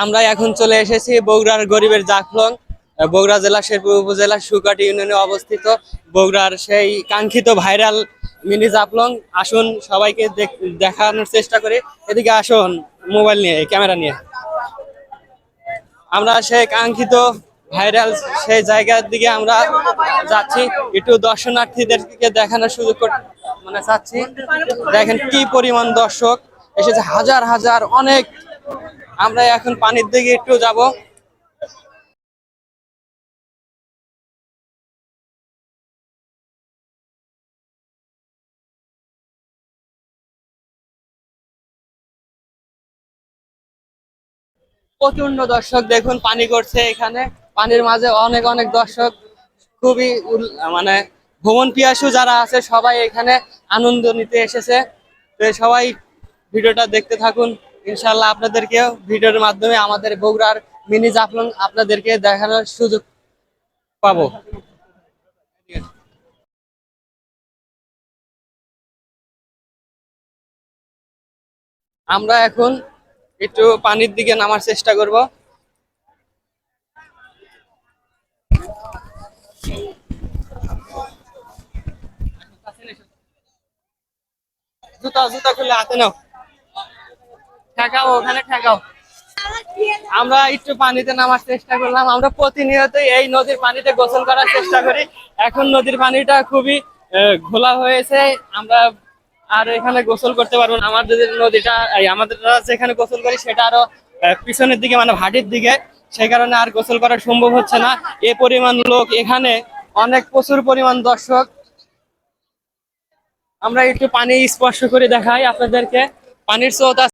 আমরা এখন চলে এসেছি বগুড়ার গরিবের জাফলং বগুড়া জেলা শেরপুর উপজেলা সুকাটি ইউনিয়নে অবস্থিত বগুড়ার সেই কাঙ্ক্ষিত ভাইরাল মিনি জাফলং। আসুন সবাইকে দেখ- দেখানোর চেষ্টা করি। এদিকে আসুন মোবাইল নিয়ে ক্যামেরা নিয়ে। আমরা সেই কাঙ্ক্ষিত ভাইরাল সেই জায়গার দিকে আমরা যাচ্ছি। একটু দর্শনার্থীদেরকে দেখানোর সুযোগ মানে চাচ্ছি। দেখেন কি পরিমাণ দর্শক। এসেছে হাজার হাজার অনেক আমরা এখন পানির দিকে একটু যাব। প্রচণ্ড দর্শক দেখুন, পানি করছে এখানে। পানির মাঝে অনেক অনেক দর্শক। খুবই মানে ভ্রমণ পিয়াসু যারা আছে, সবাই এখানে আনন্দ নিতে এসেছে। সবাই ভিডিওটা দেখতে থাকুন। ইনশাল্লাহ আপনাদেরকেও ভিডিওর মাধ্যমে আমাদের বগুড়ার মিনি জাফলং আপনাদেরকে দেখানোর সুযোগ পাবো। আমরা এখন একটু পানির দিকে নামার চেষ্টা করব। জুতা জুতা খুলে হাতে নাও। ঠেকাও, ওখানে ঠেকাও। আমরা একটু পানিতে নামার চেষ্টা করলাম। আমরা প্রতিনিয়ত এই নদীর পানিতে গোসল করার চেষ্টা করি। এখন নদীর পানিটা খুবই ঘোলা হয়েছে। আমরা আর এখানে গোসল করতে পারব না। আমাদের নদীটা আমাদের যেখানে গোসল করি, সেটা আরও পিছনের দিকে মানে ভাটির দিকে। সেই কারণে আর গোসল করা সম্ভব হচ্ছে না। এ পরিমাণ লোক এখানে, অনেক প্রচুর পরিমাণ দর্শক। আমরা একটু পানি স্পর্শ করে দেখাই আপনাদেরকে। পানির স্রোত